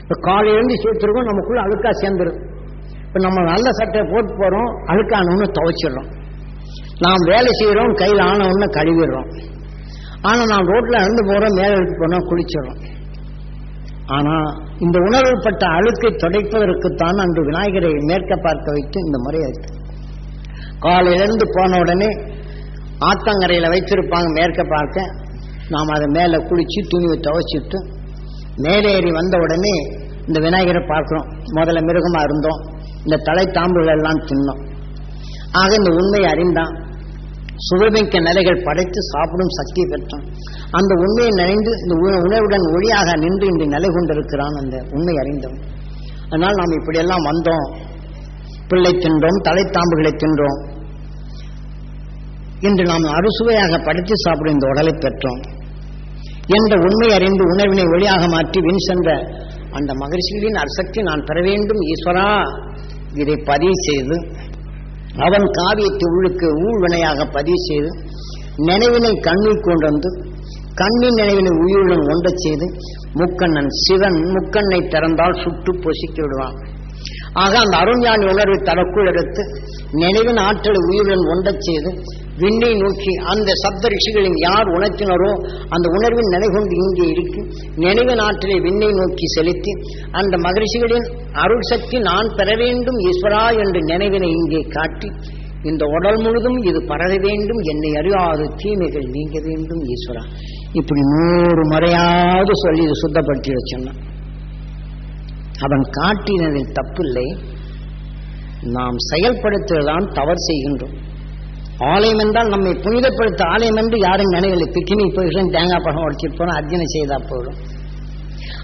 இப்போ காலையிலேருந்து சேர்த்துருக்கோம் நமக்குள்ள அழுக்கா சேர்ந்துரும். இப்போ நம்ம நல்ல சட்டை போட்டு போகிறோம் அழுக்கானவனு துவைச்சிடுறோம். நாம் வேலை செய்கிறோம் கையில் ஆனவொன்னு கழுவிடுறோம். ஆனால் நாம் ரோட்டில் நடந்து போகிறோம் மேலே எடுத்து போனால் குளிச்சிடுறோம். ஆனால் இந்த உணர்வுப்பட்ட அழுக்கை துடைப்பதற்குத்தான் அன்று விநாயகரை மேற்க பார்க்க வைத்து இந்த முறை இருக்கு. காலையிலேருந்து போன உடனே ஆத்தங்கரையில் வைத்திருப்பாங்க மேற்க பார்க்க. நாம் அதை மேலே குளித்து துணியை துவைச்சிட்டு மேலே ஏறி வந்த உடனே இந்த விநாயகரை பார்க்குறோம். முதல்ல மிருகமாக இருந்தோம். இந்த தலை தாம்புகள் எல்லாம் தின்னோம். ஆக இந்த உண்மையை அறிந்தான். சுவைமிக்க நிலைகள் படைத்து சாப்பிடும் சக்தி பெற்றான் அந்த உண்மையை நினைந்து இந்த உணவுடன் ஒளியாக நின்று இன்று நிலை கொண்டிருக்கிறான் அந்த உண்மை அறிந்தவன் அதனால் நாம் இப்படியெல்லாம் வந்தோம். பிள்ளை தின்றோம் தலைத்தாம்புகளை தின்றோம். இன்று நாம் அறுசுவையாக படைத்து சாப்பிடும் இந்த உடலை பெற்றோம். என்ற உண்மை அறிந்து உணர்வினை ஒளியாக மாற்றி வின் சென்ற அந்த மகிழ்ச்சிகளின் அரசக்தி நான் பெற வேண்டும் ஈஸ்வரா. இதை பதிவு செய்து அவன் காவியத்தை உள்ளுக்கு ஊழ்வினையாக பதிவு செய்து நினைவினை கண்ணில் கொண்டு வந்து கண்ணின் நினைவினை உயிருடன் ஒன்றச் செய்து முக்கண்ணன் சிவன் முக்கண்ணை திறந்தால் சுட்டு பொசிக்கி விடுவான். ஆக அந்த அருண்ஞானி உணர்வை தனக்குள் எடுத்து நினைவின் ஆற்றலை உயிருடன் ஒன்றச் செய்து விண்ணை நோக்கி அந்த சப்த ரிஷிகளின் யார் உணர்த்தினரோ அந்த உணர்வின் நிலை கொண்டு இங்கே இருக்கு. நினைவின் ஆற்றலை விண்ணை நோக்கி செலுத்தி அந்த மகரிஷிகளின் அருள் சக்தி நான் பெற வேண்டும் ஈஸ்வரா என்று நினைவினை இங்கே காட்டி இந்த உடல் முழுதும் இது பரவ வேண்டும் என்னை அறியாத தீமைகள் நீங்க வேண்டும் ஈஸ்வரா. இப்படி நூறு முறையாவது சொல்லி இது சுத்தப்படுத்தி வச்சோன்னா அவன் காட்டினதில் தப்பில்லை. நாம் செயல்படுத்துவதுதான் தவறு செய்கின்றோம். ஆலயம் என்றால் நம்மை புனிதப்படுத்த ஆலயம் என்று யாரும் நினைவில் பிக்னிக் போயிடும் தேங்காய் பழம் உடைச்சிட்டு போனோம் அர்ஜனை செய்தா போயிடும்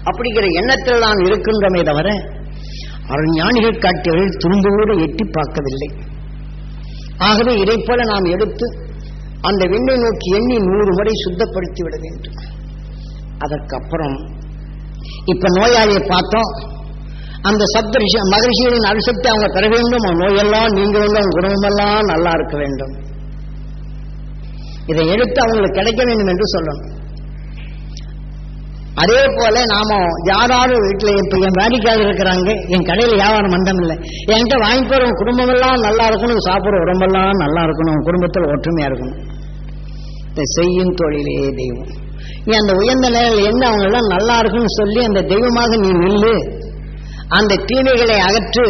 அப்படிங்கிற எண்ணத்தில் நான் இருக்கின்றமே தவிர அவர் ஞானிகள் காட்டியவர்கள் துரும்பு எட்டி பார்க்கவில்லை. ஆகவே இதை போல நாம் எடுத்து அந்த விண்ணை நோக்கி எண்ணி நூறு முறை சுத்தப்படுத்தி விட வேண்டும். அதற்கப்புறம் இப்ப நோயாளியை பார்த்தோம். அந்த சப்த ரிஷி மகரிஷிகளின் அரிசக்தி அவங்க பெற வேண்டும். அவன் நோயெல்லாம் நீங்க வேண்டும் அவன் குடும்பமெல்லாம் நல்லா இருக்க வேண்டும். இதை எடுத்து அவங்களுக்கு கிடைக்க வேண்டும் என்று சொல்லணும். அதே போல நாம யாராவது வீட்டுல இப்ப என் வேடிக்கையாக இருக்கிறாங்க என் கடையில வியாபாரம் மந்தம் இல்லை என்கிட்ட வாங்கி போற குடும்பம் எல்லாம் நல்லா இருக்கணும் சாப்பிடுற உடம்பெல்லாம் நல்லா இருக்கணும் குடும்பத்தில் ஒற்றுமையா இருக்கணும். இதை செய்யும் தொழிலே தெய்வம். நீ அந்த உயர்ந்த நிலையில் என்ன அவங்க எல்லாம் நல்லா இருக்குன்னு சொல்லி அந்த தெய்வமாக நீ நில்லு. அந்த தீமைகளை அகற்று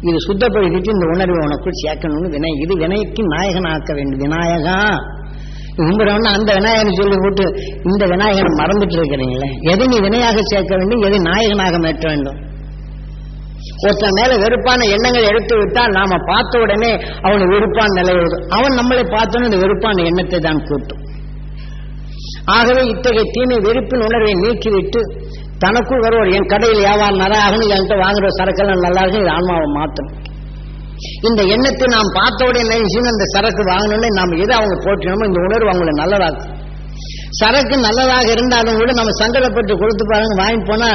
இது சுத்தப்படுத்திட்டு இந்த உணர்வை உனக்குள் சேர்க்கணும்னு வினை இது வினைக்கு நாயகன் ஆக்க வேண்டும். விநாயகா. கும்பிடணும்னு அந்த விநாயகனை சொல்லி போட்டு இந்த விநாயகனை மறந்துட்டு இருக்கிறீங்களே. எதை நீ வினையாக சேர்க்க வேண்டும் எதை நாயகனாக மேற்ற வேண்டும்? ஒருத்தன் மேல வெறுப்பான எண்ணங்கள் எடுத்து விட்டால் நாம பார்த்த உடனே அவனை வெறுப்பான் நிலை அவன் நம்மளை பார்த்தோன்னு இந்த வெறுப்பான எண்ணத்தை தான் கூட்டும். ஆகவே இத்தகைய தீமை வெறுப்பின் உணர்வை நீக்கிவிட்டு தனக்குள் வருவார் என் கடையில் வியாபாரம் நல்லா ஆகணும் என்கிட்ட வாங்குற சரக்கெல்லாம் நல்லா இருக்கும் இது ஆன்மாவை மாற்றணும் இந்த எண்ணத்தை நாம் பார்த்த உடனே நினைச்சுன்னு அந்த சரக்கு வாங்கணும்னு நாம் எதை அவங்க போட்டணுமோ இந்த உணர்வு அவங்களை நல்லதாக்கும். சரக்கு நல்லதாக இருந்தாலும் கூட நம்ம சங்கடப்பட்டு கொடுத்து பாருங்க வாங்கி போனா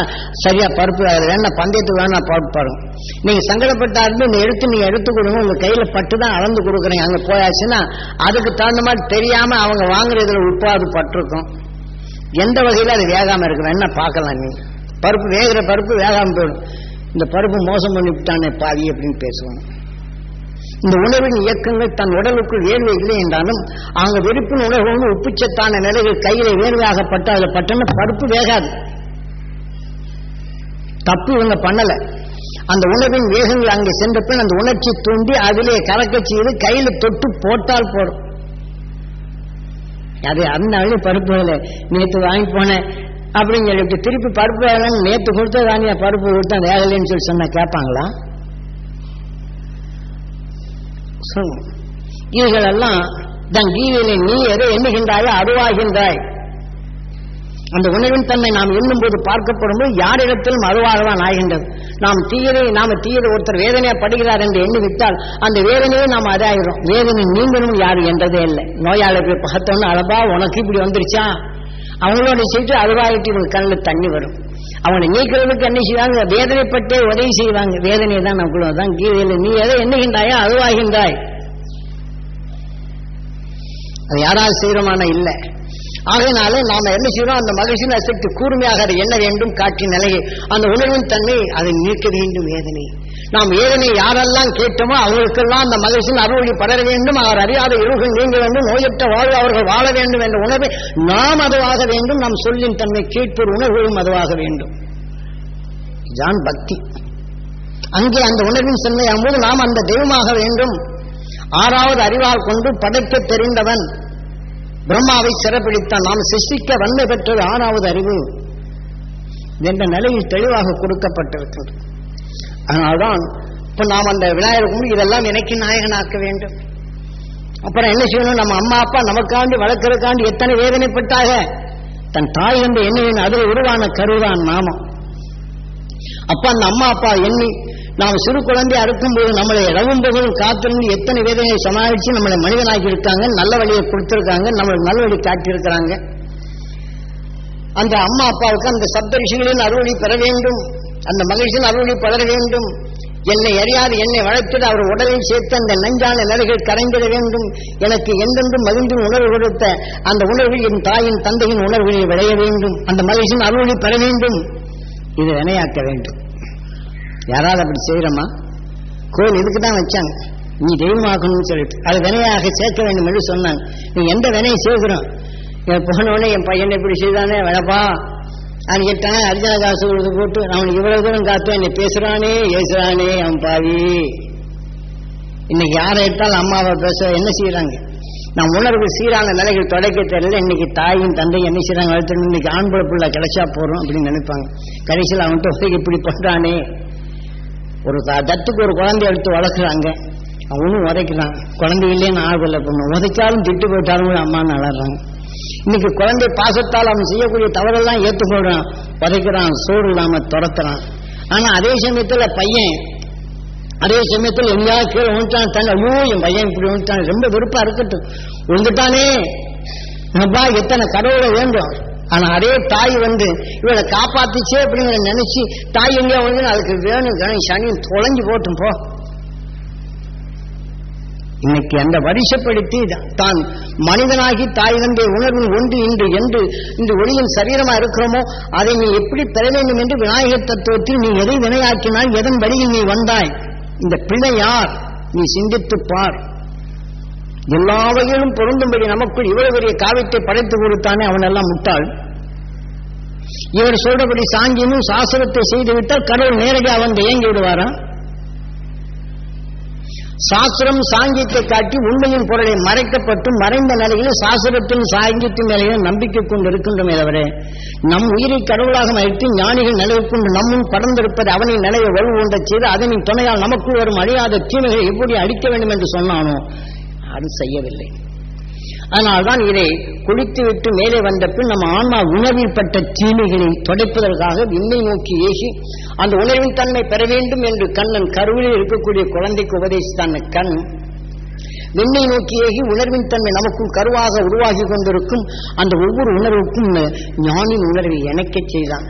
சரியா பருப்பு அதில் வேணா பந்தயத்துக்கு வேணா பருப்பு பாருங்க. நீங்க சங்கடப்பட்டா இருந்து நீ எடுத்து நீங்க எடுத்து கொடுங்க உங்க கையில பட்டு தான் அளந்து கொடுக்குறீங்க அங்க போயாச்சுன்னா அதுக்கு தகுந்த மாதிரி தெரியாம அவங்க வாங்குறதுல உப்பாது பட்டிருக்கும். எந்த வகையில அது வேகாம இருக்கு வேணா பார்க்கலாம் நீ? பருப்பு வேகிற பருப்பு வேகாம போயிடும். இந்த பருப்பு மோசம் பண்ணிவிட்டானே பாவி அப்படின்னு பேசுவாங்க இந்த உணவின் இயக்கங்கள் தன் உடலுக்குள் வேர்வை இல்லை என்றாலும் அவங்க வெறுப்பின் உணர்வு உப்புச்சத்தான நிலைகள் கையில வேர்வையாகப்பட்டு அதில் பட்டன பருப்பு வேகாது. தப்பு இவங்க பண்ணல. அந்த உணவின் வேகங்கள் அங்கே சென்ற பின் அந்த உணர்ச்சி தூண்டி அதிலே கலக்கச் செய்து கையில தொட்டு போட்டால் போடும் அது அந்த அழகு பருப்பு வேலை. நேற்று வாங்கி போனேன். அப்படின்னு சொல்லிட்டு திருப்பி பருப்பு வேலைன்னு நேற்று கொடுத்தா தானியா பருப்பு கொடுத்தா வேகலைன்னு சொல்லி சொன்னா கேட்பாங்களா? சொல்லுங்க. இவைகளெல்லாம் தன் கீதையிலே நீ எதை எண்ணுகின்றாயோ அதுவாகின்றாய். அந்த உணர்வின் தன்மை நாம் எண்ணும்போது பார்க்கப்படும் போது யாரிடத்திலும் அதுவாகதான் ஆகின்றது நாம் தீயதை நாம தீயதை ஒருத்தர் வேதனையா படுகிறார் என்று எண்ணிவிட்டால் அந்த வேதனையை நாம் அதாயிரும் வேதனை நீங்களும் யாரு என்றதே இல்லை. நோயாளி போய் பார்த்தோன்னு அழபா உனக்கு இப்படி வந்துருச்சா? அவங்களோட செய்து அதுவாகிட்டு இவங்க கண்ணில் தண்ணி வரும். அவனை நீக்கிறதுக்கு என்ன செய்வாங்க? வேதனைப்பட்டே உதவி செய்வாங்க. வேதனை தான் நமக்குள்ள தான் கீதையில் நீ எதை எண்ணுகின்றாயோ அதுவாகின்றாய். அது யாராவது செய்யறமான இல்லை. ஆகையினால நாம என்ன செய்யணும் அந்த மகிழ்ச்சியின் அசக்தி கூர்மையாக என்ன வேண்டும் காட்சி நிலையை அந்த உணர்வின் தன்மை அதை நீக்க வேண்டும் வேதனை நாம் ஏதனை யாரெல்லாம் கேட்டோமோ அவர்களுக்கெல்லாம் அந்த மகிழ்ச்சியின் அருள்வழி படர வேண்டும் அவர் அறியாத இருள்கள் நீங்க வேண்டும் நோயற்ற வாழ்வு அவர்கள் வாழ வேண்டும் என்ற உணர்வை நாம் அதுவாக வேண்டும் நம் சொல்லின் தன்மை கேட்பொரு உணர்வுகளும் அதுவாக வேண்டும். ஜான் பக்தி. அங்கே அந்த உணர்வின் சென்மையாகும்போது நாம் அந்த தெய்வமாக வேண்டும். ஆறாவது அறிவால் கொண்டு படைக்க தெரிந்தவன் பிரம்மாவை சிறப்பிடித்தான் நாம் சிருஷ்டிக்க வன்மை பெற்றது ஆறாவது அறிவு. என்ற நிலையில் தெளிவாக கொடுக்கப்பட்டிருக்கிறது. அதனால்தான் இப்ப நாம் அந்த விநாயகர் கும்பிடு இதெல்லாம் எனக்கு நாயகனாக்க வேண்டும். அப்புறம் என்ன செய்யணும்? நம்ம அம்மா அப்பா நமக்காண்டி வளர்க்கறதுக்காண்டி எத்தனை வேதனைப்பட்டாக? தன் தாய் என்ற எண்ணின் அதில் உருவான கருதான் நாமம். அப்ப அந்த அம்மா அப்பா எண்ணி நாம் சிறு குழந்தை அறுக்கும்போது நம்மளை இழவும் புகழும் காத்திருந்து எத்தனை வேதனையை சமாளித்து நம்மளை மனிதனாக்கி இருக்காங்க நல்ல வழியை கொடுத்திருக்காங்க நம்மளுக்கு நல்ல வழி காட்டியிருக்கிறாங்க. அந்த அம்மா அப்பாவுக்கு அந்த சப்த ரிஷிகளின் அருளி பெற வேண்டும். அந்த மகிழ்ச்சியின் அறுவழி பலர வேண்டும். என்னை அறியாது என்னை வளர்த்தது அவர் உடலில் சேர்த்து அந்த நஞ்சான நிலைகள் கரைந்திட வேண்டும். எனக்கு எந்தெந்தும் மகிழ்ந்து உணர்வு கொடுத்த அந்த உணர்வில் என் தாயின் தந்தையின் உணர்வுகளில் விளைய வேண்டும். அந்த மகிழ்ச்சியின் அறுவழி பெற வேண்டும். இதை வினையாக்க வேண்டும். யாராவது அப்படி செய்யறோமா? கோயில் இதுக்கு தான் வச்சாங்க. நீ தெய்வமாக்கணும்னு சொல்லிட்டு. அது வினையாக சேர்க்க வேண்டும் என்று சொன்னாங்க. நீ எந்த வினையை சேர்க்கிறோம்? என் போனோடனே என் பையனை இப்படி செய்தானே வேணப்பா அது கேட்டான் அர்ஜுன காசு கொடுத்து போட்டு அவனுக்கு இவ்வளவு தூரம் காத்து என்னை பேசுறானே ஏசுறானே அவன் பாவி. இன்னைக்கு யாரை எடுத்தாலும் அம்மாவை பேச என்ன செய்யறாங்க? நம் உணர்வு சீரான நிலைகள் தொடக்க தெரியல. இன்னைக்கு தாயும் தந்தையும் என்ன செய்யறாங்க? வளர்த்து இன்னைக்கு ஆண்புல புள்ள கிடைச்சா போறோம் அப்படின்னு நினைப்பாங்க. கடைசியில் அவன்கிட்ட இப்படி பண்றானே. ஒரு தத்துக்கு ஒரு குழந்தை எடுத்து வளர்க்குறாங்க. அவனும் உதைக்கிறான். குழந்தை இல்லைன்னு ஆகல. பொண்ணு உதைச்சாலும் திட்டு போயிட்டாலும் கூட அம்மா நலறாங்க இன்னைக்கு குழந்தை பாசத்தால் அவன் செய்யக்கூடிய தவறெல்லாம் ஏற்றுக்கொள்றான் உதைக்கிறான் சோறு இல்லாம துரத்துறான். ஆனா அதே சமயத்துல பையன் அதே சமயத்தில் எங்கேயாவது கீழே விழுந்துட்டான் தங்க ஐயோ என் பையன் இப்படி விழுந்துட்டான். ரொம்ப வெறுப்பா இருக்கட்டும். விழுந்துட்டானே. அப்பா எத்தனை கடவுளை வேண்டும். ஆனா அதே தாய் வந்து இவளை காப்பாத்திச்சே அப்படிங்கிற நினைச்சு தாய் எங்கேயா வந்து அதுக்கு வேணும் கணேஷ் சனி தொலைஞ்சு போட்டும் போ. இன்னைக்கு அந்த வரிசைப்படுத்தி தான் மனிதனாகி தாய் தந்தை உணர்வின் ஒன்று இன்று என்று இந்த ஒளியின் சரீரமா இருக்கிறோமோ அதை நீ எப்படி பெற வேண்டும் என்று விநாயகர் தத்துவத்தில் நீ எதை வினையாக்கினால் எதன் வழியில் நீ வந்தாய்? இந்த பிள்ளை யார்? நீ சிந்தித்துப் பார். எல்லா வகையிலும் பொருந்தும்படி நமக்குள் இவ்வளவு பெரிய காவியத்தை படைத்து கொடுத்தானே அவனெல்லாம் முட்டாள். இவர் சொல்றபடி சாங்கியமும் சாஸ்திரத்தை செய்துவிட்டால் கடவுள் நேரடியாக வந்து இயங்கி விடுவாரா? சாஸ்திரம் சாங்கியத்தை காட்டி உண்மையின் பொருளை மறைக்கப்பட்டு மறைந்த நிலையில் சாஸ்திரத்தின் சாங்கியத்தின் நிலையிலும் நம்பிக்கை கொண்டு இருக்கின்றமே தவிர நம் உயிரை கடவுளாக மறைத்து ஞானிகள் நிலவு கொண்டு நம்மும் படர்ந்திருப்பது அவனின் நிலையை வலுவுண்ட செய்து அதனின் துணையால் நமக்குள் வரும் அழியாத தீமைகளை எப்படி அடிக்க வேண்டும் என்று சொன்னானோ அது செய்யவில்லை. அதனால்தான் இதை குளித்துவிட்டு மேலே வந்த பின் நம்ம ஆன்மா உணர்வில் பட்ட தீமைகளை துடைப்பதற்காக விண்ணை நோக்கி ஏகி அந்த உணர்வின் தன்மை பெற வேண்டும் என்று கண்ணன் கருவில் இருக்கக்கூடிய குழந்தைக்கு உபதேசித்தான் கண். விண்ணை நோக்கி ஏகி உணர்வின் தன்மை நமக்குள் கருவாக உருவாகி கொண்டிருக்கும் அந்த ஒவ்வொரு உணர்வுக்கும் ஞானின் உணர்வை இணைக்கச் செய்தான்.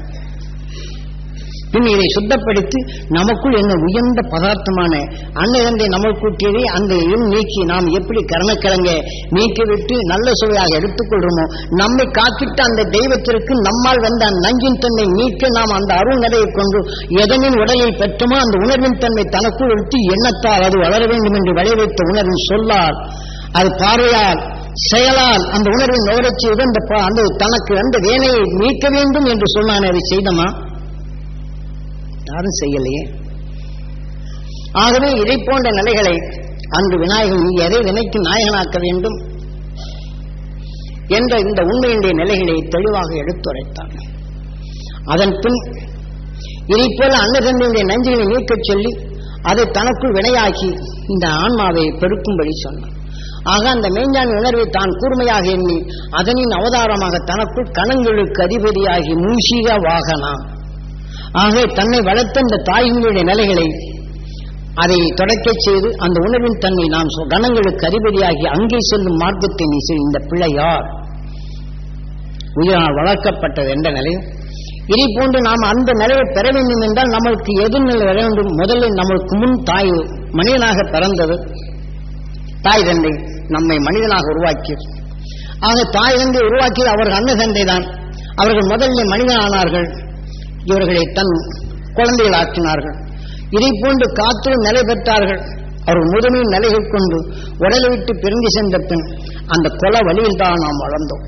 பின் இதை சுத்தப்படுத்தி நமக்குள் என்ன உயர்ந்த பதார்த்தமான அன்னதந்தை நமக்குட்டியதை அந்த இன் நீக்கி நாம் எப்படி கரணக்கிழங்க நீக்கிவிட்டு நல்ல சுவையாக எடுத்துக்கொள்கிறோமோ நம்மை காத்திட்ட அந்த தெய்வத்திற்கு நம்மால் வந்த நஞ்சின் தன்மை நீக்க நாம் அந்த அருள் நிலையை கொண்டு எதனின் உடலில் பெற்றோமோ அந்த உணர்வின் தன்மை தனக்குள் எடுத்து எண்ணத்தால் அது வளர வேண்டும் என்று விளைவித்த உணர்வின் சொல்லால் அது பார்வையால் செயலால் அந்த உணர்வின் நுகரச் செய்து அந்த அந்த தனக்கு அந்த வேலையை நீக்க வேண்டும் என்று சொன்னான் அதை செய்தமா? யாரும் செய்யலையே. ஆகவே இதை போன்ற நிலைகளை அன்று விநாயகன் எதை வினைக்கு நாயகனாக்க வேண்டும் என்ற இந்த உண்மையினுடைய நிலைகளை தெளிவாக எடுத்துரைத்தான் அதன் பின் இதை போல அன்னதந்தையுடைய நஞ்சுகளை நீக்கச் சொல்லி அதை தனக்குள் வினையாக்கி இந்த ஆன்மாவை பெருக்கும்படி சொன்னான் ஆக அந்த மேஞ்சான் உணர்வை தான் கூர்மையாக எண்ணி அதனின் அவதாரமாக தனக்குள் கணங்களுக்கு அதிபதியாகி மூஷிக வாகனான். ஆகவே தன்னை வளர்த்த இந்த தாயினுடைய நிலைகளை அதை தொடக்கச் செய்து அந்த உணர்வின் தன்மை நாம் கணங்களுக்கு அதிபதியாகி அங்கே செல்லும் மார்க்கத்தை நீ இந்த பிள்ளையார். உயிரால் வளர்க்கப்பட்டது என்ற நிலையும் இதை போன்று நாம் அந்த நிலையை பெற வேண்டும் என்றால் நம்மளுக்கு எது நிலை வர வேண்டும்? முதலில் நம்மளுக்கு முன் தாய் மனிதனாக பிறந்தது. தாய் தந்தை நம்மை மனிதனாக உருவாக்கியது. ஆக தாய் தந்தை உருவாக்கியது அவர்கள் அன்ன தந்தை தான் அவர்கள் முதலில் மனிதன் ஆனார்கள் இவர்களை தன் குழந்தைகள் ஆக்கினார்கள். இதை போன்று காத்திலும் நிலை பெற்றார்கள். அவர்கள் முதுமையில் நிலைகள் கொண்டு உடலை விட்டு பிரிந்து சென்ற பின் அந்த கொல வழியில் தான் நாம் வளர்ந்தோம்.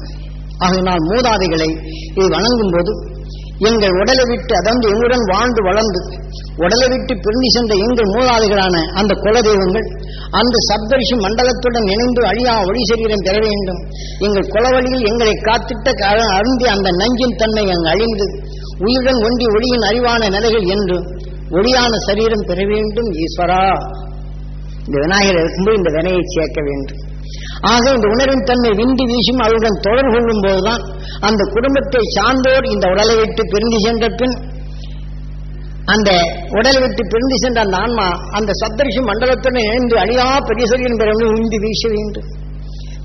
ஆகையினால் மூதாதைகளை இதை வணங்கும் போது எங்கள் உடலை விட்டு அதாவது எங்களுடன் வாழ்ந்து வளர்ந்து உடலை விட்டு பிரிந்து சென்ற எங்கள் மூதாதைகளான அந்த குல தெய்வங்கள் அந்த சப்தரிஷி மண்டலத்துடன் இணைந்து அழியா ஒளி சரீரம் பெற வேண்டும். எங்கள் குலவழியில் எங்களை காத்திட்ட க- அருந்தி அந்த நஞ்சின் தன்மை அங்கு அழிந்து உயிருடன் ஒன்றி ஒளியின் அறிவான நிலைகள் என்று ஒளியான சரீரம் பெற வேண்டும் ஈஸ்வரா. இந்த விநாயகர் இருக்கும்போது இந்த வினையை சேர்க்க வேண்டும். ஆக இந்த உணர்வின் தன்மை விண்டி வீசும் அவருடன் தொடர்பு கொள்ளும் போதுதான் அந்த குடும்பத்தை சார்ந்தோர் இந்த உடலை விட்டு பிரிந்து சென்ற பின் அந்த உடலை விட்டு பிரிந்து சென்ற அந்த ஆன்மா அந்த சப்தரிஷி மண்டலத்துடன் இணைந்து அழியா பெரிய சரீரம் பெற விந்து வீச வேண்டும்.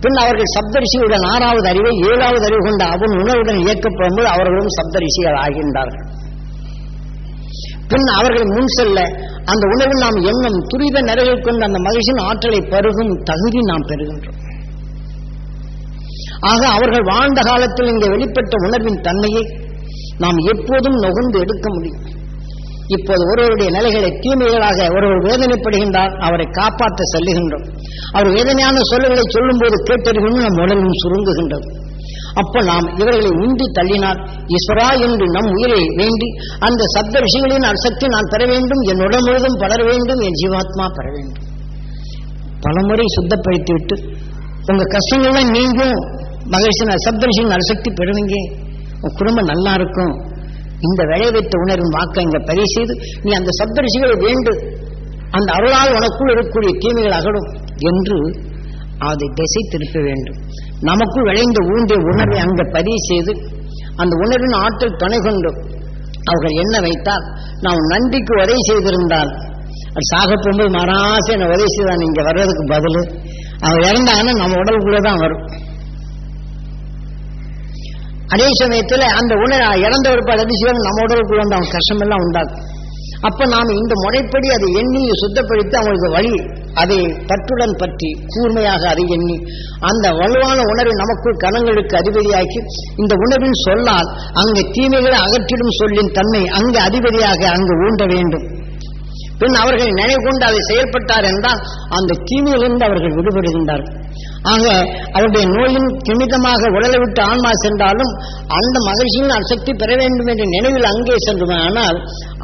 பின் அவர்கள் சப்தரிஷியுடன் ஆறாவது அறிவை ஏழாவது அறிவு கொண்ட அவன் உணர்வுடன் இயக்கப்படும் போது அவர்களும் சப்தரிஷிகள் ஆகின்றார்கள். பின் அவர்கள் முன் செல்ல அந்த உணர்வில் நாம் எண்ணம் துரித நிறைகள் கொண்டு அந்த மகிழ்ச்சியின் ஆற்றலை பருகும் தகுதி நாம் பெறுகின்றோம். ஆக அவர்கள் வாழ்ந்த காலத்தில் இங்கே வெளிப்பட்ட உணர்வின் தன்மையை நாம் எப்போதும் நுகர்ந்து எடுக்க முடியும். இப்போது ஒருவருடைய நிலைகளை தீமைகளாக ஒருவர் வேதனைப்படுகின்றார் அவரை காப்பாற்ற செல்லுகின்றோம். அவர் வேதனையான சொல்லுகளை சொல்லும்போது கேட்டறிகளும் நம் உடலும் சுருங்குகின்றது. அப்ப நாம் இவர்களை உண்டி தள்ளினால் ஈஸ்வரா என்று நம் உயிரை வேண்டி அந்த சப்த விஷயங்களின் சக்தி நான் பெற வேண்டும் என் உடல் முழுதும் பலர வேண்டும் என் ஜீவாத்மா பெற வேண்டும். பலமுறை சுத்தப்படுத்தி விட்டு உங்க கஷ்டங்கள்லாம் நீங்கும் மகிழ்ச்சி சப்தரிஷியின் அரிசக்தி பெறுவீங்க. உன் குடும்பம் நல்லா இருக்கும். இந்த விளை வைத்த உணர்வின் வாக்க இங்க பதிவு செய்து நீ அந்த சப்தரிசிகளை வேண்டு. அந்த அருளால் உனக்குள் இருக்கக்கூடிய தீமைகள் அகடும் என்று அதை திசை திருப்ப வேண்டும். நமக்குள் விளைந்த ஊன்றிய உணர்வை அங்க பதிவு செய்து அந்த உணர்வின் ஆற்றல் துணை கொண்டு அவர்கள் என்ன வைத்தால் நாம் நன்றிக்கு உதவி செய்திருந்தால் அது சாக போகும்போது மராசு என்ன உதவி செய்தான் இங்க வர்றதுக்கு பதில். அவர் இறந்தாங்கன்னா நம்ம உடலுக்குள்ளே தான் வரும். அதே சமயத்துல அந்த உணர் இறந்த ஒரு சிவன் நம்ம உடலுக்குள்ள வந்து அவன் கஷ்டமெல்லாம் உண்டாது அப்ப நாம இந்த முறைப்படி அதை எண்ணி சுத்தப்படுத்தி அவங்களுக்கு வழி அதை பற்றுடன் பற்றி கூர்மையாக அதை எண்ணி அந்த வலுவான உணர்வை நமக்குள் கணங்களுக்கு அதிபதியாக்கி இந்த உணர்வின் சொல்லால் அங்கு தீமைகளை அகற்றிடும் சொல்லின் தன்மை அங்கு அதிபதியாக அங்கு ஊண்ட வேண்டும். பின் அவர்கள் நினைவு கொண்டு அதை செயல்பட்டார் என்றால் அந்த தீமையிலிருந்து அவர்கள் விடுபடுகின்றார்கள். ஆக அவருடைய நோயின் கிமிதமாக உடலை விட்டு ஆன்மா சென்றாலும் அந்த மகிழ்ச்சியின் அசக்தி பெற வேண்டும் என்ற நினைவில் அங்கே சென்றுமானால்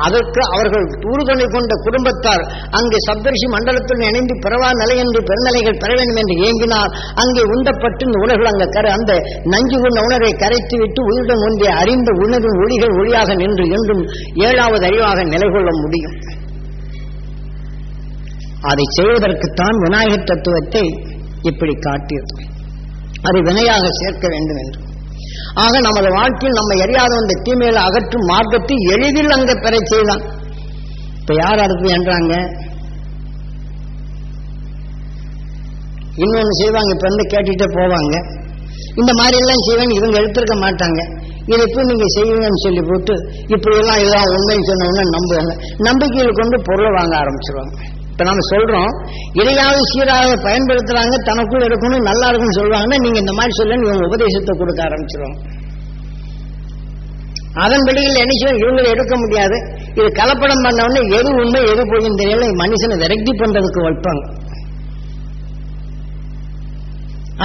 அதற்கு அவர்கள் உறுதுணை கொண்ட குடும்பத்தார் அங்கே சப்தரிஷி மண்டலத்துடன் இணைந்து பிறவா நிலை என்று பெருநிலைகள் பெற வேண்டும் என்று ஏங்கினால் அங்கே உண்டப்பட்டு இந்த உணர்கள் அங்கே கர அந்த நஞ்சு உள்ள உணர்வை கரைத்து விட்டு உயிருடன் ஒன்றிய அறிந்த உணர்வின் ஒளிகள் ஒளியாக நின்று என்றும் ஏழாவது அறிவாக நிலை கொள்ள முடியும். அதை செய்வதற்குத்தான் விநாயகர் தத்துவத்தை இப்படி காட்டியது. அதை வினையாக சேர்க்க வேண்டும் என்று. ஆக நமது வாழ்க்கையில் நம்ம எரியாத வந்த தீமையில அகற்றும் மார்க்கத்தை எளிதில் அங்க பெற செய்தான். இப்ப யார் அடுத்து என்றாங்க? இன்னொன்னு செய்வாங்க இப்ப வந்து கேட்டுட்டே போவாங்க. இந்த மாதிரி எல்லாம் செய்வேன் இவங்க எடுத்திருக்க மாட்டாங்க. இதை இப்போ நீங்க செய்வீங்கன்னு சொல்லி போட்டு இப்படி எல்லாம் இதெல்லாம் உண்மைன்னு சொன்ன உடனே நம்புவாங்க நம்பிக்கையில் கொண்டு பொருளை வாங்க ஆரம்பிச்சிருவாங்க. இப்ப நம்ம சொல்றோம் இதையாவது சீராக பயன்படுத்துறாங்க தனக்குள் இருக்கணும் நல்லா இருக்கும்னு சொல்றாங்கன்னா நீங்க இந்த மாதிரி சொல்ல இவங்க உபதேசத்தை கொடுக்க ஆரம்பிச்சிடும் அதன் வெளியில் என்ன செய்வோம் இவங்களை எடுக்க முடியாது. இது கலப்படம் பண்ண உடனே எது உண்மை எது போகும் தெரியல. மனுஷனை விரக்தி பண்றதுக்கு வைப்பாங்க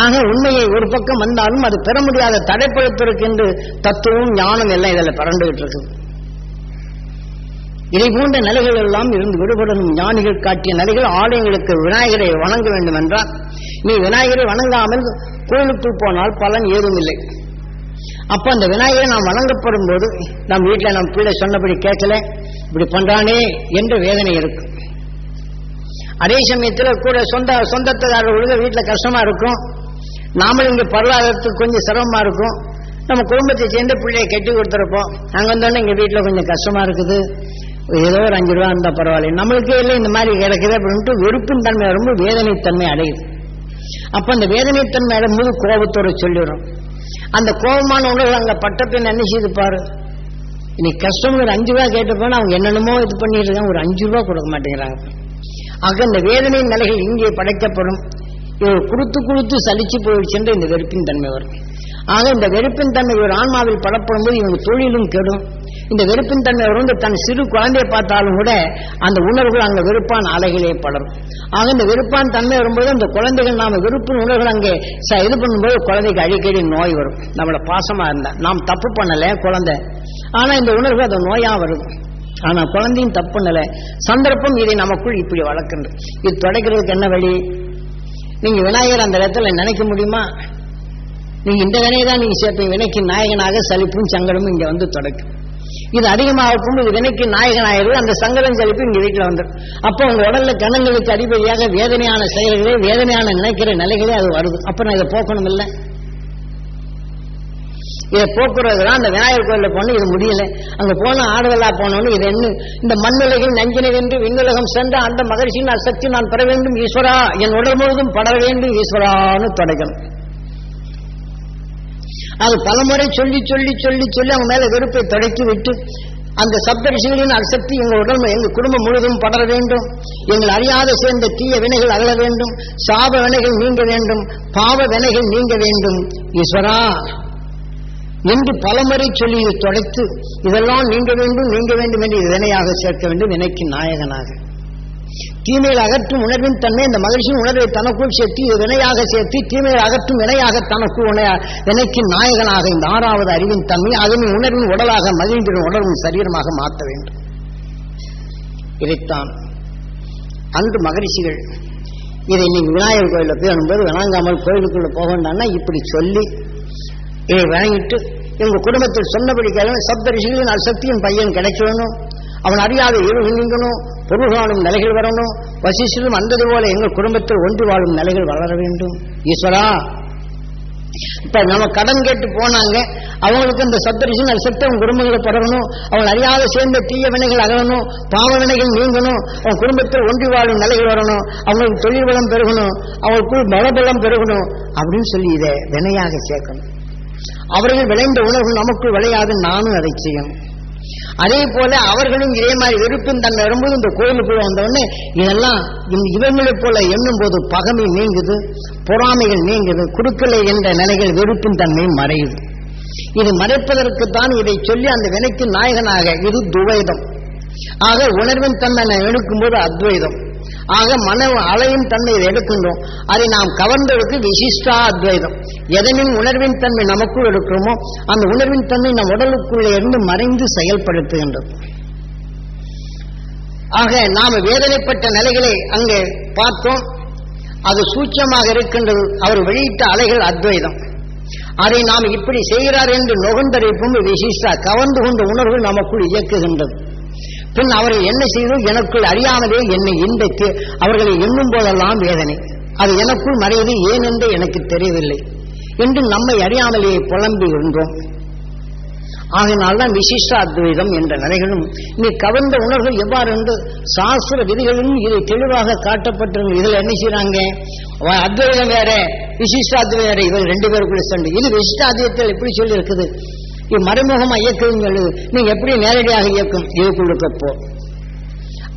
ஆக உண்மையை ஒரு பக்கம் வந்தாலும் அது பெற முடியாத தடைப்படுத்திருக்கு என்று தத்துவம் ஞானம் எல்லாம் இதில் பறந்துகிட்டு இருக்குது. இதை போன்ற நிலைகள் எல்லாம் இருந்து விடுபடணும். ஞானிகள் காட்டிய நிலைகள் ஆலயங்களுக்கு விநாயகரை வணங்க வேண்டும் என்றால் நீ விநாயகரை வணங்காமல் கோயிலுக்குள் போனால் பலன் ஏதும் இல்லை அப்ப அந்த விநாயகரை நாம் வணங்கப்படும் போது நம் வீட்டில் நம் பிள்ளை சொன்னபடி கேட்கல இப்படி பண்றானே என்ற வேதனை இருக்கும். அதே சமயத்தில் கூட சொந்த சொந்தத்துக்காரர்களுக்கு வீட்டில் கஷ்டமா இருக்கும். நாமளும் இங்கே பொருளாதாரத்துக்கு கொஞ்சம் சிரமமா இருக்கும். நம்ம குடும்பத்தை சேர்ந்து பிள்ளையை கட்டி கொடுத்துருப்போம். அங்கே வந்தோடனே எங்கள் வீட்டில் கொஞ்சம் கஷ்டமா இருக்குது. ஏதோ ஒரு அஞ்சு ரூபா இருந்தா பரவாயில்ல. நம்மளுக்கே இல்லை இந்த மாதிரி கிடைக்குது அப்படின்ட்டு வெறுப்பின் தன்மை வரும்போது வேதனைத்தன்மை அடையுது. அப்ப அந்த வேதனைத்தன்மை அடையும்போது கோபத்தோட சொல்லிடுறோம். அந்த கோபமான உணவு அங்க பட்டப்பின் என்ன செய்து பாரு. இன்னைக்கு கஸ்டமர் ஒரு அஞ்சு ரூபா கேட்டு போனா அவங்க என்னென்னமோ இது பண்ணிட்டு இருக்காங்க ஒரு அஞ்சு ரூபா கொடுக்க மாட்டேங்கிறாங்க. ஆக இந்த வேதனையின் நிலைகள் இங்கே படைக்கப்படும். இவர் கொடுத்து கொடுத்து சலிச்சு போயிடுச்சுன்ற இந்த வெறுப்பின் தன்மை வரும் ஆக இந்த வெறுப்பின் தன்மை ஒரு ஆன்மாவில் படப்படும் போது இவங்க தொழிலும் கெடும். இந்த வெறுப்பின் தன்மை வரும் தன் சிறு குழந்தையை பார்த்தாலும் கூட அந்த உணர்வுகள் அங்கே வெறுப்பான் அலைகளே படரும். ஆக இந்த வெறுப்பான் தன்மை வரும்போது அந்த குழந்தைகள் நாம வெறுப்பு உணர்வுகள் அங்கே ச- இது பண்ணும்போது குழந்தைக்கு அடிக்கடி நோய் வரும். நம்மளை பாசமா இருந்தா. நாம் தப்பு பண்ணல குழந்தை. ஆனா இந்த உணர்வு அது நோயா வருது ஆனா குழந்தையும் தப்பு பண்ணல. சந்தர்ப்பம் இதை நமக்குள் இப்படி வளர்க்கின்றது. இது தொடக்கிறதுக்கு என்ன வழி? நீங்க விநாயகர் அந்த இடத்துல நினைக்க முடியுமா? நீங்க இந்த வினையை தான் நீங்க சேர்ப்பீங்க. வினைக்கு நாயகனாக சலிப்பும் சங்கடமும் இங்க வந்து தொடக்கும். இது அதிகமாக போகும்போது வினைக்கு நாயகனாயிரு அந்த சங்கடம் சலிப்பு இங்க வீட்டுல வந்துடும். அப்போ உங்க உடல்ல கணங்களுக்கு அடிப்படையாக வேதனையான செயல்களே வேதனையான நினைக்கிற நிலைகளே அது வருது. அப்ப நான் இதை போக்கணும் இல்லை இதை போக்குறது அந்த விநாயகர் கோயில போனோம் இது முடியல. அங்க போன ஆடுதலா போனோன்னு இது என்ன? இந்த மண்ணுலகில் நஞ்சினை வென்று விண்ணுலகம் சென்ற அந்த மகிழ்ச்சியின் சக்தி நான் பெற வேண்டும் ஈஸ்வரா. என் உடல் முழுவதும் பட வேண்டும் ஈஸ்வரான்னு தொடக்கணும். அது பலமுறை சொல்லி சொல்லி சொல்லி சொல்லி அவங்க மேல வெறுப்பை தொடக்கி விட்டு அந்த சப்தரிஷிகளின் சக்தி எங்கள் உடல் எங்கள் குடும்பம் முழுவதும் படர வேண்டும். எங்கள் அறியாத சேர்ந்த தீய வினைகள் அகல வேண்டும். சாப வினைகள் நீங்க வேண்டும். பாவ வினைகள் நீங்க வேண்டும். ஈஸ்வரா என்று பலமுறை சொல்லி தொடைத்து இதெல்லாம் நீங்க வேண்டும் நீங்க வேண்டும் என்று வினையாக சேர்க்க வேண்டும். வினைக்கு நாயகனாக. தீமையில் அகற்றும் உணர்வின் தன்மை இந்த மகிழ்ச்சியின் உணர்வை தனக்குள் சேர்த்து வினையாக சேர்த்து தீமையில் அகற்றும் வினையாக தனக்குள் உண- வினைக்கு நாயகனாக இந்த ஆறாவது அறிவின் தன்மை அதனை உணர்வின் உடலாக மகிழ்ந்திடும் உணர்வும் சரீரமாக மாற்ற வேண்டும். இதைத்தான் அன்று மகரிஷிகள் இதை நீங்க விநாயகர் கோயிலில் போய் வரும்போது வணங்காமல் கோயிலுக்குள்ள போக வேண்டாம்னா இப்படி சொல்லி இதை வணங்கிட்டு எங்க குடும்பத்தில் சொன்னபடி கேள்வி சப்த ரிஷிகளின் சக்தியின் பையன் கிடைக்கணும். அவன் அறியாத இருள் நீங்கணும் பொருள் வாழும் நிலைகள் வரணும். வசிஷிலும் அந்தது போல எங்கள் குடும்பத்தில் ஒன்று வாழும் நிலைகள் வளர வேண்டும். ஈஸ்வரா இப்ப நம்ம கடன் கேட்டு போனாங்க அவங்களுக்கு இந்த சத்தரிசன் சக்தி சத்தம் குடும்பங்களை பரவணும் அவன் அறியாத சேர்ந்த தீய வினைகள் அகலணும் பாவ வினைகள் நீங்கணும். அவன் குடும்பத்தில் ஒன்றி வாழும் நிலைகள் வரணும். அவங்களுக்கு தொழில் வளம் பெருகணும் அவங்களுக்குள் மனபலம் பெருகணும் அப்படின்னு சொல்லி இதை வினையாக சேர்க்கணும். அவர்கள் விளைந்த உணர்வு நமக்குள் விளையாது நானும் அதை செய்யணும். அதே போல அவர்களும் இதே மாதிரி வெறுப்பின் தன்மை வரும்போது இந்த கோயிலுக்குள்ள வந்தவுடனே இதெல்லாம் இவங்களைப் போல எண்ணும் போது பகமை நீங்குது பொறாமைகள் நீங்குது குறுக்கலை என்ற நிலைகள் வெறுப்பின் தன்மை மறையுது. இது மறைப்பதற்குத்தான் இதை சொல்லி அந்த வினைக்கு நாயகனாக இது துவைதம். ஆக உணர்வின் தன்மை நான் எடுக்கும்போது அத்வைதம். ஆக மன அலையும் தன்மை எடுக்கின்றோம். அதை நாம் கவர்ந்ததுக்கு விசிஷ்டா அத்வைதம். எதனின் உணர்வின் தன்மை நமக்குள் எடுக்கிறோமோ அந்த உணர்வின் தன்மை நம் உடலுக்குள்ளே இருந்து மறைந்து செயல்படுத்துகின்றது. ஆக நாம் வேதனைப்பட்ட நிலைகளை அங்கே பார்த்தோம். அது சூட்சமாக இருக்கின்றது. அவர் வெளியிட்ட அலைகள் அத்வைதம். அதை நாம் இப்படி செய்கிறார் என்று நுகர்ந்தறிப்பும் விசிஷ்டா கவர்ந்து கொண்ட உணர்வு நமக்குள் இயக்குகின்றது. பின் அவர்கள் என்ன செய்தோம் எனக்குள் அறியாமலே என்னை இன்றைக்கு அவர்களை எண்ணும் போதெல்லாம் வேதனை. அது எனக்குள் மறைவது ஏன் என்று எனக்கு தெரியவில்லை. என்று நம்மை அறியாமலேயே புலம்பி இருந்தோம். ஆகினால்தான் விசிஷ்ட அத்வைதம் என்ற நிலைகளும் நீ கவர்ந்த உணர்வு எவ்வாறு என்று சாஸ்திர விதிகளிலும் இதை தெளிவாக காட்டப்பட்டிருந்த இதுல என்ன செய்யறாங்க அத்வைதம் வேற விசிஷ்டாத்வைதம் வேற இவர் ரெண்டு பேருக்குள்ள சண்டை இது விசிஷ்டாத்வைதத்தில் எப்படி சொல்லி இருக்குது மறைமுகமா இயக்குதுன்னு நீங்க எப்படி நேரடியாக இயக்கும்? இதுக்குள்ளுக்கு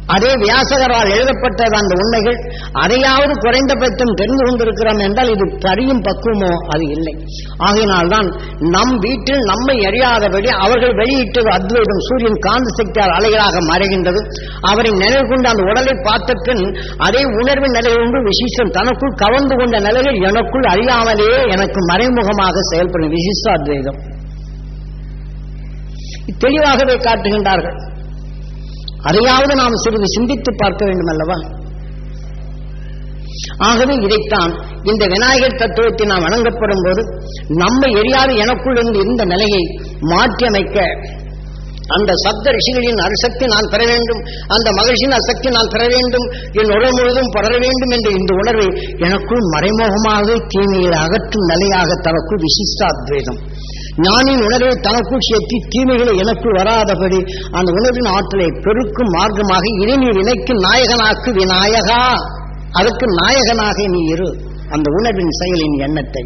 அதே வியாசகரால் எழுதப்பட்டது அந்த உண்மைகள். அதையாவது குறைந்தபட்சம் தெரிந்து கொண்டிருக்கிறோம் என்றால் இது பரியும் பக்குவமோ? அது இல்லை. ஆகையினால்தான் நம் வீட்டில் நம்மை அறியாதபடி அவர்கள் வெளியிட்டது அத்வைதம். சூரியன் காந்த சக்தியால் அலைகளாக மறைகின்றது. அவரை நினைவு கொண்டு அந்த உடலை பார்த்த பின் அதே உணர்வின் நிலை கொண்டு விசேஷம் தனக்குள் கவர்ந்து கொண்ட நிலைகள் எனக்குள் அறியாமலேயே எனக்கு மறைமுகமாக செயல்படும். விசிஷ்ட அத்வைதம். தெளிவாகவே காட்டுகின்றார்கள். அதையாவது நாம் சிறிது சிந்தித்து பார்க்க வேண்டும் அல்லவா ஆகவே இதைத்தான் இந்த விநாயகர் தத்துவத்தை நாம் வணங்கப்படும் போது நம்மை எரியாது எனக்குள் இருந்து இந்த நிலையை மாற்றியமைக்க அந்த சப்த ரிஷிகளின் அரிசக்தி நான் பெற வேண்டும் அந்த மகிழ்ச்சியின் அசக்தி நான் பெற வேண்டும் என் உடல் முழுவதும் படர வேண்டும் என்ற இந்த உணர்வை எனக்குள் மறைமுகமாக தீமையை அகற்றும் நிலையாக தனக்குள் விசிஷ்டாத்வேதம் ஞானின் உணர்வை தனக்குள் சேர்த்து தீமைகளை எனக்கு வராதபடி அந்த உணர்வின் ஆற்றலை பெருக்கும் மார்க்கமாக இனி நீ நாயகனாக்கு விநாயகா. அதற்கு நாயகனாக நீ இரு. அந்த உணர்வின் செயலின் எண்ணத்தை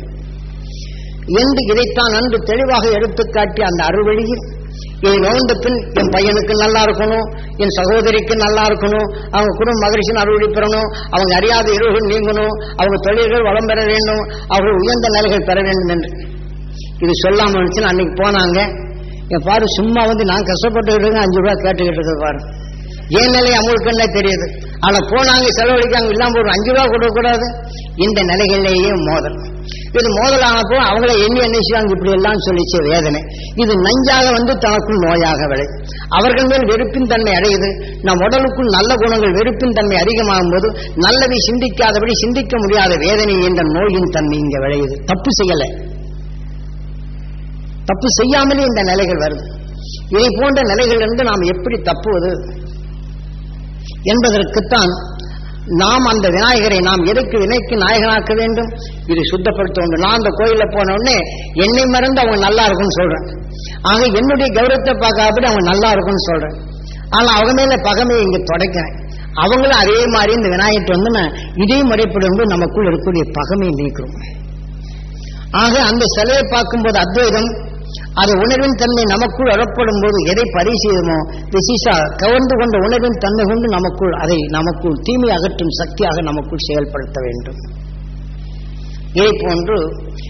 என்று இதைத்தான் அன்று தெளிவாக எடுத்துக்காட்டி அந்த அறுவழியில் இதை நோண்ட பின் என் பையனுக்கு நல்லா இருக்கணும் என் சகோதரிக்கு நல்லா இருக்கணும் அவங்க குடும்ப மகிழ்ச்சியின் அறுவடை பெறணும் அவங்க அறியாத இருள்கள் நீங்கணும் அவங்க தொழில்கள் வளம் பெற வேண்டும் அவர்கள் உயர்ந்த நிலைகள் பெற வேண்டும் என்று. இது சொல்லாம இருந்துச்சுன்னு அன்னைக்கு போனாங்க. என் பாரு சும்மா வந்து நான் கஷ்டப்பட்டுக்கிட்டு இருக்கேன் அஞ்சு ரூபா கேட்டுக்கிட்டு இருக்கிறது பாரு. ஏன் நிலை அவங்களுக்கு என்ன தெரியுது? ஆனா போனாங்க செலவழிக்காங்க இல்லாம ஒரு அஞ்சு ரூபா கொடுக்க கூடாது. இந்த நிலைகளிலேயே மோதல். இது மோதலானப்போ அவங்கள எண்ணி என்ன செய்வாங்க? இப்படி எல்லாம் சொல்லிச்ச வேதனை. இது நஞ்சாக வந்து தனக்குள் நோயாக விளை. அவர்கள் மேல் வெறுப்பின் தன்மை அடையுது. நம் உடலுக்குள் நல்ல குணங்கள் வெறுப்பின் தன்மை அதிகமாகும் போது நல்லதை சிந்திக்காதபடி சிந்திக்க முடியாத வேதனை என்ற நோயின் தன்மை இங்க விளையுது. தப்பு செய்யலை. தப்பு செய்யாமலே இந்த நிலைகள் வருது. இதை போன்ற நிலைகள் இருந்து நாம் எப்படி தப்புவது? என்பதற்குத்தான் நாம் அந்த விநாயகரை நாம் எதுக்கு வினைக்கு நாயகனாக்க வேண்டும்? இதை சுத்தப்படுத்த வேண்டும். நான் அந்த கோயிலில் போன உடனே என்னை மறந்து அவங்க நல்லா இருக்கும்னு சொல்றேன். ஆக என்னுடைய கௌரவத்தை பார்க்காபடி அவங்க நல்லா இருக்கும்னு சொல்றேன். ஆனா அவங்க மேல பகமையை இங்க தொடக்கிறேன். அவங்களும் அதே மாதிரி இந்த விநாயகத்தை வந்து நான் இதே முறைப்படி வந்து நமக்குள் இருக்கக்கூடிய பகமையை நீக்கிறோம். ஆக அந்த சிலையை பார்க்கும்போது அத்வைதம் அது உணர்வின் தன்மை நமக்குள் அறப்படும் போது எதை பரிசீலமோ விசிஷா கவர்ந்து கொண்ட உணர்வின் தன்மை கொண்டு நமக்குள் அதை நமக்குள் தீமை அகற்றும் சக்தியாக நமக்குள் செயல்படுத்த வேண்டும். இதை போன்று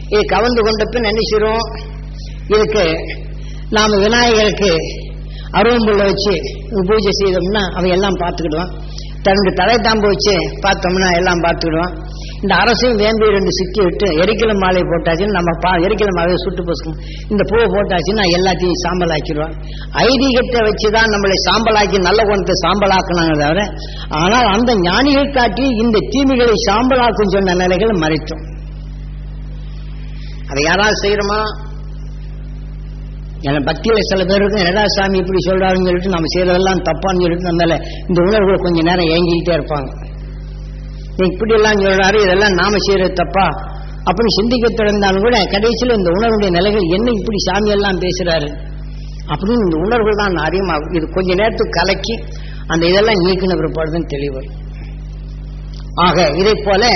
இதை கவர்ந்து கொண்ட பின் என்ன இதுக்கு நாம் விநாயகருக்கு அருவம்புள்ள வச்சு பூஜை செய்தோம்னா அவன் எல்லாம் பார்த்துக்கிடுவான் தன்னுடைய தலை தாம்பு வச்சு பார்த்தோம்னா எல்லாம் பார்த்துக்கிடுவான் இந்த அரசையும் வேம்பி ரெண்டு சிக்கி விட்டு எரிக்கல மாலை போட்டாச்சுன்னு நம்ம பா எரிக்கல மாலை சுட்டு பசுக்கும் இந்த பூவை போட்டாச்சுன்னா எல்லாத்தையும் சாம்பல் ஆக்கிடுவான் ஐதீகத்தை வச்சுதான் நம்மளை சாம்பலாக்கி நல்ல குணத்தை சாம்பலாக்குனாங்க தவிர ஆனால் அந்த ஞானிகள் காட்டி இந்த தீமைகளை சாம்பலாக்கும் சொன்ன நிலைகளை மறைத்தோம். அதை யாராவது செய்யறோமா என பக்தியில சில பேர் இருக்கும் என்னடா சாமி இப்படி சொல்றாருன்னு சொல்லிட்டு நம்ம செய்யறதெல்லாம் தப்பான்னு சொல்லிட்டு நம்ம இந்த உணர்வுகள் கொஞ்ச நேரம் ஏங்கிக்கிட்டே இருப்பாங்க. இப்படி எல்லாம் சொல்றாரு இதெல்லாம் நாம செய்யறது தப்பா? அப்படின்னு சிந்திக்க தொடர்ந்தாலும் கூட கடைசியில் இந்த உணர்வுடைய நிலைகள் என்ன இப்படி சாமி எல்லாம் பேசுறாரு? அப்படின்னு இந்த உணர்வுகள் தான் அதிகமாகும். இது கொஞ்ச நேரத்துக்கு கலக்கி அந்த இதெல்லாம் நீக்கின பிற்பாடுதான் தெளிவு ஆக இதை போல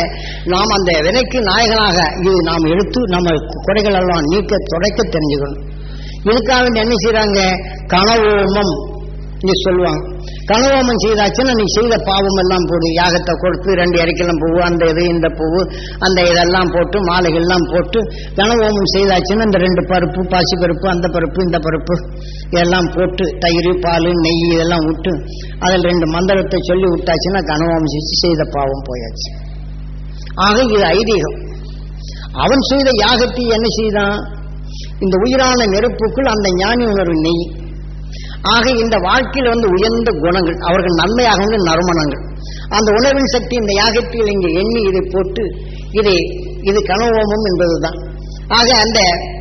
நாம் அந்த வினைக்கு நாயகனாக இது நாம் எடுத்து நம்ம குறைகள் எல்லாம் நீக்க துடைக்க தெரிஞ்சுக்கணும். இதுக்காக வேண்டி என்ன செய்யறாங்க கனவோமம் நீ சொல்லுவாங்க. கனவோமம் செய்தாச்சுன்னா நீ செய்த பாவம் எல்லாம் போடு. யாகத்தை கொடுத்து ரெண்டு இறைக்கலாம் பூவு அந்த இது இந்த பூவு அந்த இதெல்லாம் போட்டு மாலைகள்லாம் போட்டு கனவோமம் செய்தாச்சுன்னா இந்த ரெண்டு பருப்பு பாசி பருப்பு அந்த பருப்பு இந்த பருப்பு இதெல்லாம் போட்டு தயிர் பால் நெய் இதெல்லாம் விட்டு அதில் ரெண்டு மந்திரத்தை சொல்லி விட்டாச்சுன்னா கனவோமம் செஞ்சு செய்த பாவம் போயாச்சு. ஆக இது ஐதீகம். அவன் செய்த யாகத்தை என்ன செய்தான்? இந்த உயிரான நெருப்புக்குள் அந்த ஞானி உணர்வு நெய் ஆக இந்த வாழ்க்கையில் வந்து உயர்ந்த குணங்கள் அவர்கள் நன்மையாகங்கள் நறுமணங்கள். அந்த உணர்வின் சக்தி இந்த யாகத்தில் இங்கே எண்ணி இதை போட்டு இதை இது கனவோமம் என்பதுதான். ஆக அந்த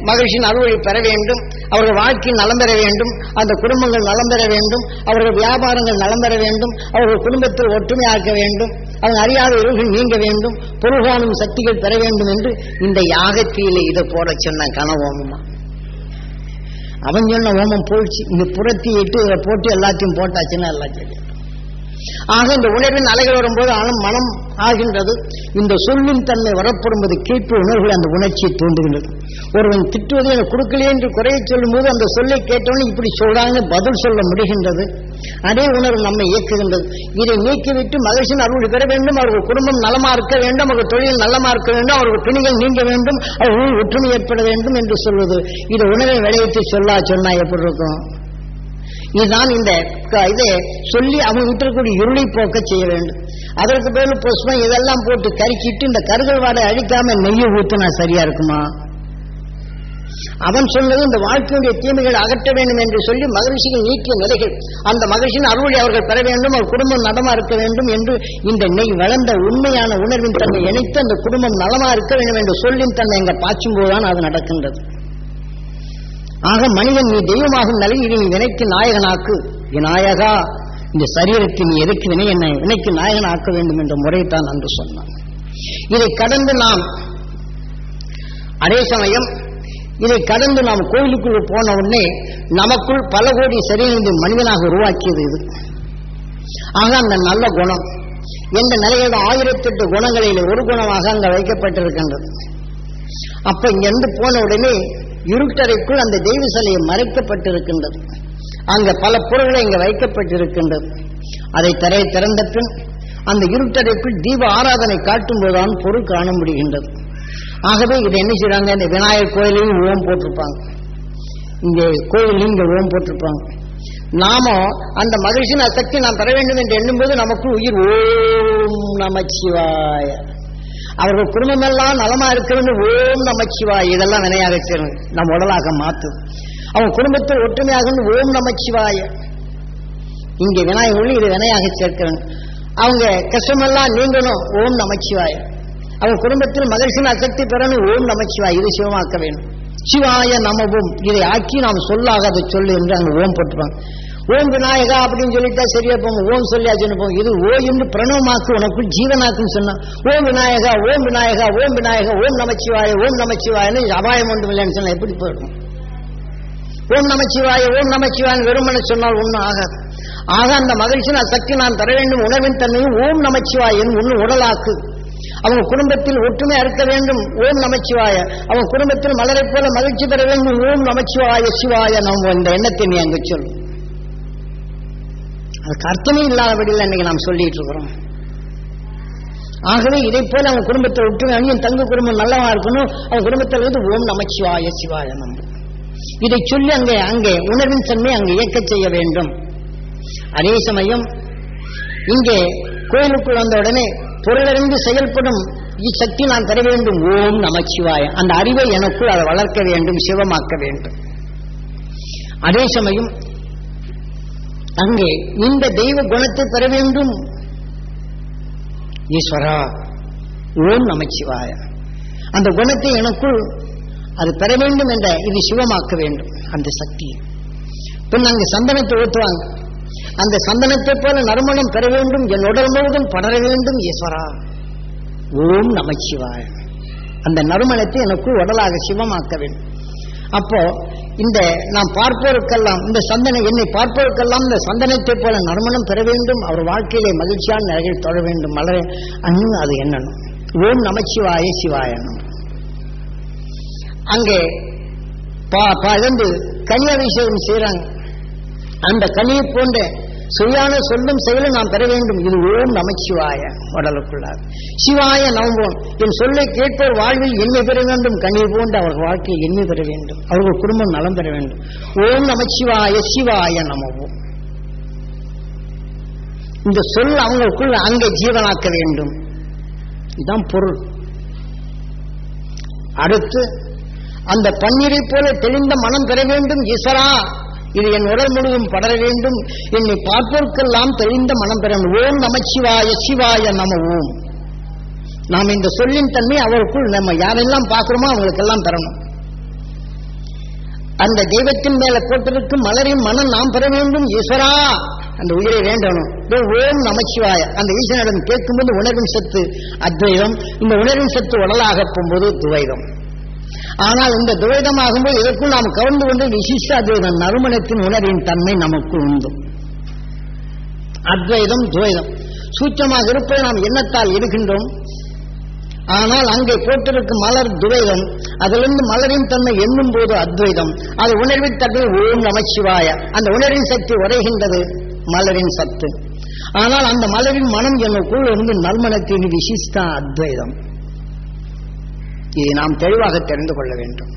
மகிழ்ச்சியின் அறுவடை பெற வேண்டும் அவர்கள் வாழ்க்கையில் நலம் பெற வேண்டும் அந்த குடும்பங்கள் நலம் பெற வேண்டும் அவர்கள் வியாபாரங்கள் நலம் பெற வேண்டும் அவர்கள் குடும்பத்தில் ஒற்றுமையாக்க வேண்டும் அவங்க அறியாத இருள்கள் நீங்க வேண்டும் பொருள்காணும் சக்திகள் பெற வேண்டும் என்று இந்த யாகத்திலே இதை போட சொன்ன கனவோமமா. அவன் சொன்ன ஓமம் போயிடுச்சு இந்த புறத்தி இட்டு போட்டு எல்லாத்தையும் போட்டாச்சுன்னா எல்லாம் சரி. ஆக இந்த உணர்வின் அலைகள் வரும்போது ஆனம் மனம் ஆகின்றது. இந்த சொல்லின் தன்மை வரப்படும்போது கேட்பு உணர்வுகள் அந்த உணர்ச்சியை தூண்டுகின்றது. ஒருவன் திட்டுவது எனக்கு கொடுக்கலையே என்று குறைய சொல்லும்போது அந்த சொல்லை கேட்டவனே இப்படி சொல்றாங்க பதில் சொல்ல முடிகின்றது. அதே உணர்வு நம்மை இயக்குகின்றது. இதை நீக்கிவிட்டு மகிழ்ச்சியின் அருள் பெற வேண்டும். அவர்கள் குடும்பம் நலமா இருக்க வேண்டும். அவர்கள் தொழில் நலமா இருக்க வேண்டும். அவர்கள் பிணிகள் நீங்க வேண்டும். அவர்கள் ஒற்றுமை ஏற்பட வேண்டும் என்று சொல்வது. இது உணவை விளைவித்து சொல்லா சொன்னா எப்படி இருக்கும்? இதுதான் இந்த இதை சொல்லி அவங்க விட்டுக்கூடிய இருளை போக்க செய்ய வேண்டும். அதற்கு பேரு புஷ்பம் இதெல்லாம் போட்டு கருக்கிட்டு இந்த கருதல் வாடை அழிக்காம நெய்யை ஊத்துனா சரியா இருக்குமா? அவன் சொன்னது இந்த வாழ்க்கையுடைய தீமைகள் அகற்ற வேண்டும் என்று சொல்லி மகிழ்ச்சிகள் நீக்கிய நிலைகள். அந்த மகிழ்ச்சியின் அருளை அவர்கள் பெற வேண்டும் அவர் குடும்பம் நலமா இருக்க வேண்டும் என்று இந்த நெய் வளர்ந்த உண்மையான உணர்வின் தன்மை இணைத்து அந்த குடும்பம் நலமா இருக்க வேண்டும் என்று சொல்லின் தன்மை எங்க பாய்ச்சும் போதுதான் அது நடக்கின்றது. ஆக மனிதன் நீ தெய்வமாகும் நிலையில் நீ வினைக்கு நாயகனாக்கு. விநாயகா இந்த சரீரத்தை நீ எதுக்கு வினை என்னை வினைக்கு நாயகனாக்க வேண்டும் என்ற முறைத்தான் அன்று சொன்னான். இதை கடந்து நாம் அதே சமயம் இதை கடந்து நாம் கோயிலுக்குள் போன உடனே நமக்குள் பல கோடி சரீரத்தை மனிதனாக உருவாக்கியது இது. ஆக அந்த நல்ல குணம் எந்த நிலையோட ஆயிரத்தெட்டு குணங்களில் ஒரு குணமாக அங்க வைக்கப்பட்டிருக்கின்றது. அப்ப இங்கிருந்து போன உடனே இருட்டறைக்குள் அந்த தெய்வ சிலை மறைக்கப்பட்டிருக்கின்றது. அங்க பல பொருள்களை இங்க வைக்கப்பட்டிருக்கின்றது. அதை தரையை திறந்த பின் அந்த இருட்டறைக்குள் தீப ஆராதனை காட்டும் போதுதான் பொருள் காண முடிகின்றது. ஆகவே இதை என்ன செய்யறாங்க இந்த விநாயகர் கோயிலையும் ஓம் போட்டிருப்பாங்க. இங்கே கோயிலையும் இங்க ஓம் போட்டிருப்பாங்க. நாம அந்த மகிழ்ச்சியின் சக்தி நாம் பெற வேண்டும் என்று எண்ணும்போது நமக்கு உயிர் ஓம் நமச்சிவாய. அவர்கள் குடும்பமெல்லாம் நலமா இருக்கிறது ஓம் நமச்சிவாய் இதெல்லாம் வினையாக இருக்கிறது நம் உடலாக மாற்றும். அவங்க குடும்பத்தில் ஒற்றுமையாக ஓம் நமச்சிவாய இங்கே விநாயகர் இது வினையாக சேர்க்கிறேன். அவங்க கஷ்டமெல்லாம் நீங்கணும். ஓம் நமச்சிவாய அவங்க குடும்பத்தில் மகிழ்ச்சியின் அசக்தி பெறணும். ஓம் நமச்சிவாய் இது சிவமாக்க வேண்டும். சிவாய நமவும். இதை ஆக்கி நாம் சொல்லாக அதை சொல்லு என்று அங்கே ஓம் போட்டுருவாங்க. ஓம் விநாயகா அப்படின்னு சொல்லிட்டா சரியா போங்க. ஓம் சொல்லியாச்சுன்னு போங்க. இது ஓ என்று பிரணவமாக்கு உனக்குள் ஜீவனாக்குன்னு சொன்னா. ஓம் விநாயகா ஓம் விநாயகா ஓம் விநாயகா ஓம் நமச்சிவாய ஓம் நமச்சிவாயன்னு அபாயம் ஒன்றும் இல்லைன்னு சொன்னா எப்படி போயிடும்? ஓம் நமச்சிவாய ஓம் நமச்சிவாயன் வெறுமனை சொன்னால் ஒன்றும் ஆகாது. ஆக அந்த மகிழ்ச்சியின் சக்தி நான் தர வேண்டும். உணவின் தன்மையும் ஓம் நமச்சிவாயன் ஒன்று உடலாக்கு. அவங்க குடும்பத்தில் ஒற்றுமை அறுக்க வேண்டும். ஓம் நமச்சிவாய. அவங்க குடும்பத்தில் மலரை போல மகிழ்ச்சி பெற வேண்டும். ஓம் நமச்சிவாய சிவாய நம்ம இந்த எண்ணத்தை நீ அங்கு சொல்லும் அதுக்கு அர்த்தமே இல்லாதபடியில் இன்னைக்கு நாம் சொல்லிட்டு இருக்கிறோம் ஆகவே இதை போல அவங்க குடும்பத்தில் விட்டு அங்கேயும் தங்க குடும்பம் நல்லவா இருக்கணும் அவங்க குடும்பத்தில் வந்து ஓம் நமச்சிவாய சிவாய நம்ப இதை சொல்லி அங்கே அங்கே உணர்வின் தன்மை அங்கே இயக்க செய்ய வேண்டும். அதே சமயம் இங்கே கோயிலுக்குள் வந்த உடனே பொருளறிந்து செயல்படும் இச்சக்தி நான் தர வேண்டும். ஓம் நமச்சிவாய அந்த அறிவை எனக்குள் அதை வளர்க்க வேண்டும் சிவமாக்க வேண்டும். அதே சமயம் அங்கே இந்த தெய்வ குணத்தை பெற வேண்டும். ஈஸ்வரா ஓம் நமச்சிவாய. அந்த குணத்தை எனக்குள் அது பெற வேண்டும் என்ற இது சிவமாக்க வேண்டும் அந்த சக்தியை பின் அங்கு சந்தனத்தை ஊற்றுவாங்க. அந்த சந்தனத்தை போல நறுமணம் பெற வேண்டும் என் உடல் முழுவதும் படர வேண்டும் ஈஸ்வரா. ஓம் நமச்சிவாய. அந்த நறுமணத்தை எனக்கு உடலாக சிவமாக்க வேண்டும். அப்போ இந்த நாம் பார்ப்போருக்கெல்லாம் இந்த சந்தனை என்னை பார்ப்போருக்கெல்லாம் இந்த சந்தனத்தை போல நறுமணம் பெற வேண்டும் அவர் வாழ்க்கையிலே மகிழ்ச்சியான நிலைகள் தொழ வேண்டும் மலர. அன்னு அது என்னணும்? ஓம் நமச்சிவாய சிவாயனும் அங்கே பா- பா- கனி அபிஷேகம் செய்றாங்க. அந்த கனியை போன்ற சரியான சொல்லும் செயலும் நாம் பெற வேண்டும். இது ஓம் நமச்சிவாய உடலுக்குள்ளார். சிவாய நம்புவோம். என் சொல்லை கேட்போர் வாழ்வில் என்ன பெற வேண்டும். கண்ணீர் போன்று அவர்கள் வாழ்க்கையில் எண்ணி பெற வேண்டும். அவர்கள் குடும்பம் நலம் பெற வேண்டும். ஓம் நமச்சிவாய சிவாய நமவோம் இந்த சொல் அவங்களுக்குள்ள அங்கே ஜீவனாக்க வேண்டும். இதுதான் பொருள். அடுத்து அந்த பன்னீரை போல தெளிந்த மனம் பெற வேண்டும். ஈஸ்வரா இது என் உடல் முழுவதும் படர வேண்டும். என்னை பார்ப்போர்க்கெல்லாம் தெரிந்த மனம் பெற ஓம் நமச்சிவாய சிவாய நம ஓம். நாம் இந்த சொல்லின் தன்மை அவருக்குள் நம்ம யாரெல்லாம் பார்க்கிறோமோ அவங்களுக்கெல்லாம் பெறணும். அந்த தெய்வத்தின் மேல போட்டிருக்கும் மலரின் மனம் நாம் பெற வேண்டும். ஈஸ்வரா அந்த உயிரை வேண்டணும். ஓம் நமச்சிவாய அந்த ஈஸ்வரனிடம் கேட்கும்போது உணர்வின் சத்து அத்வைதம். இந்த உணர்வின் சத்து உடலாக போகும்போது துவைதம். ஆனால் இந்த துவைதமாகும் போது இதற்குள் நாம் கவர்ந்து கொண்டு விசிஷ்டாத்வைதம் நறுமணத்தின் உணர்வின் தன்மை நமக்குள் உண்டு. அத்வைதம் துவைதம். சூட்சமாக இருப்பதை நாம் எண்ணத்தால் இருக்கின்றோம் ஆனால் அங்கே போட்டிருக்கும் மலர் துவைதம் அதிலிருந்து மலரின் தன்மை எண்ணும் போது அத்வைதம். அது உணர்வின் தன்மை ஓம் நமச்சிவாய அந்த உணர்வின் சக்தி உரைகின்றது மலரின் சத்து. ஆனால் அந்த மலரின் மனம் எனக்குள் இருந்து நல்மணத்தின் விசிஷ்டா அத்வைதம். இதை நாம் தெளிவாக தெரிந்து கொள்ள வேண்டும்.